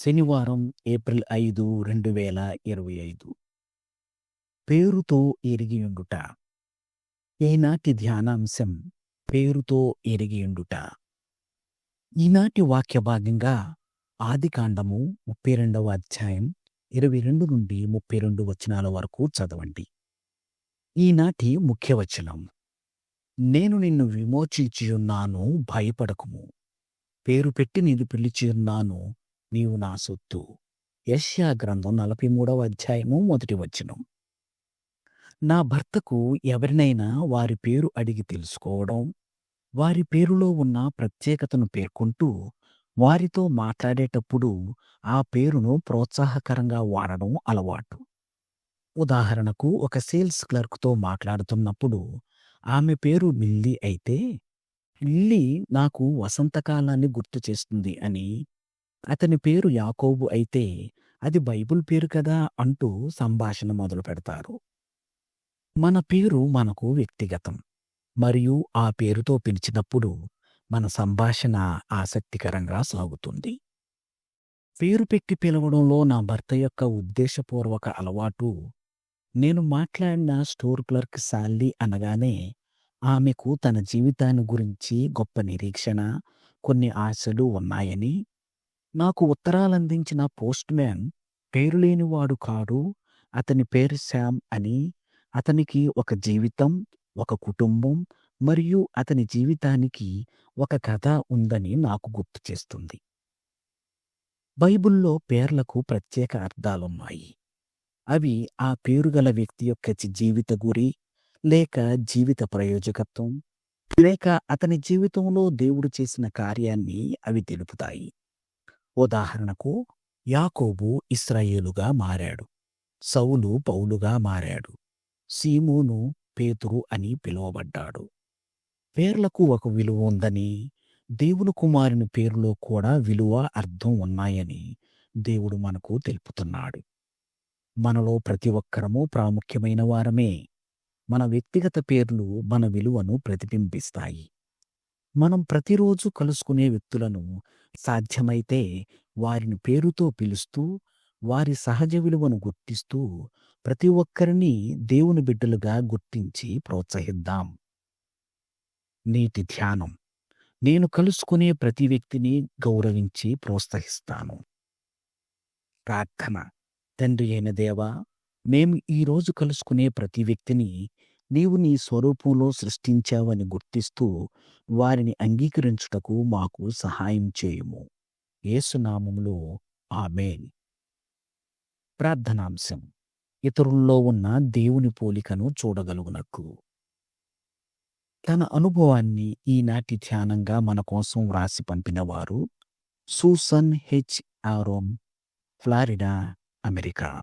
శనివారం ఏప్రిల్ ఐదు రెండు వేల ఇరవై ఐదు. పేరుతో ఎరిగియుండుట ఈనాటి ధ్యానాంశం పేరుతో ఎరిగియుండుట ఈనాటి వాక్య భాగంగా ఆదికాండము ముప్పై రెండవ అధ్యాయం ఇరవై రెండు నుండి ముప్పై రెండు వచనాల వరకు చదవండి. ఈనాటి ముఖ్య వచనం. నేను నిన్ను విమోచించియున్నాను భయపడకుము. పేరు పెట్టి నేను పిలిచియున్నాను నీవు నా సొత్తు. యశ్యా గ్రంథం నలభై మూడవ అధ్యాయము మొదటి వచనం. నా భర్తకు ఎవరినైనా వారి పేరు అడిగి తెలుసుకోవడం వారి పేరులో ఉన్న ప్రత్యేకతను పేర్కొంటూ వారితో మాట్లాడేటప్పుడు ఆ పేరును ప్రోత్సాహకరంగా వాడడం అలవాటు. ఉదాహరణకు ఒక సేల్స్ క్లర్క్తో మాట్లాడుతున్నప్పుడు ఆమె పేరు మిల్లీ అయితే లిల్లీ నాకు వసంతకాలాన్ని గుర్తు చేస్తుంది అని అతని పేరు యాకోబు అయితే అది బైబుల్ పేరు కదా అంటూ సంభాషణ మొదలు పెడతారు. మన పేరు మనకు వ్యక్తిగతం. మరియు ఆ పేరుతో పిలిచినప్పుడు మన సంభాషణ ఆసక్తికరంగా సాగుతుంది. పేరు పెట్టి పిలవడంలో నా భర్త యొక్క ఉద్దేశపూర్వక అలవాటు నేను మాట్లాడిన స్టోర్ క్లర్క్ శాల్లీ అనగానే ఆమెకు తన జీవితాన్ని గురించి గొప్ప నిరీక్షణ కొన్ని ఆశలు ఉన్నాయని నాకు ఉత్తరాలందించిన పోస్ట్ మ్యాన్ పేరులేనివాడు కాడు. అతని పేరు శామ్ అని. అతనికి ఒక జీవితం ఒక కుటుంబం మరియు అతని జీవితానికి ఒక కథ ఉందని నాకు గుర్తు చేస్తుంది. బైబిల్లో పేర్లకు ప్రత్యేక అర్థాలున్నాయి. అవి ఆ పేరుగల వ్యక్తి యొక్క జీవిత గురి లేక జీవిత ప్రయోజకత్వం లేక అతని జీవితంలో దేవుడు చేసిన కార్యాన్ని అవి తెలుపుతాయి. ఉదాహరణకు యాకోబు ఇస్రాయేలుగా మారాడు సౌలు పౌలుగా మారాడు సీమోను పేతురు అని పిలువబడ్డాడు. పేర్లకు ఒక విలువ ఉందని దేవుని కుమారుని పేరులో కూడా విలువ అర్థం ఉన్నాయని దేవుడు మనకు తెలుపుతున్నాడు. మనలో ప్రతి ఒక్కరము ప్రాముఖ్యమైన వారమే. మన వ్యక్తిగత పేర్లు మన విలువను ప్రతిబింబిస్తాయి. మనం ప్రతిరోజు కలుసుకునే వ్యక్తులను సాధ్యమైతే వారిని పేరుతో పిలుస్తూ వారి సహజ విలువను గుర్తిస్తూ ప్రతి ఒక్కరిని దేవుని బిడ్డలుగా గుర్తించి ప్రోత్సహిద్దాం. నీటి ధ్యానం. నేను కలుసుకునే ప్రతి వ్యక్తిని గౌరవించి ప్రోత్సహిస్తాను. ప్రార్థన. తండ్రి అయిన దేవా మేము ఈరోజు కలుసుకునే ప్రతి వ్యక్తిని నీవు నీ స్వరూపంలో సృష్టించావని గుర్తిస్తూ వారిని అంగీకరించుటకు మాకు సహాయం చేయుము. ఏసునామములో ఆమెన్. ప్రార్థనాంశం. ఇతరుల్లో ఉన్న దేవుని పోలికను చూడగలుగునట్లు తన అనుభవాన్ని ఈనాటి ధ్యానంగా మన కోసం వ్రాసి పంపినవారు Susan H. Arom Florida America.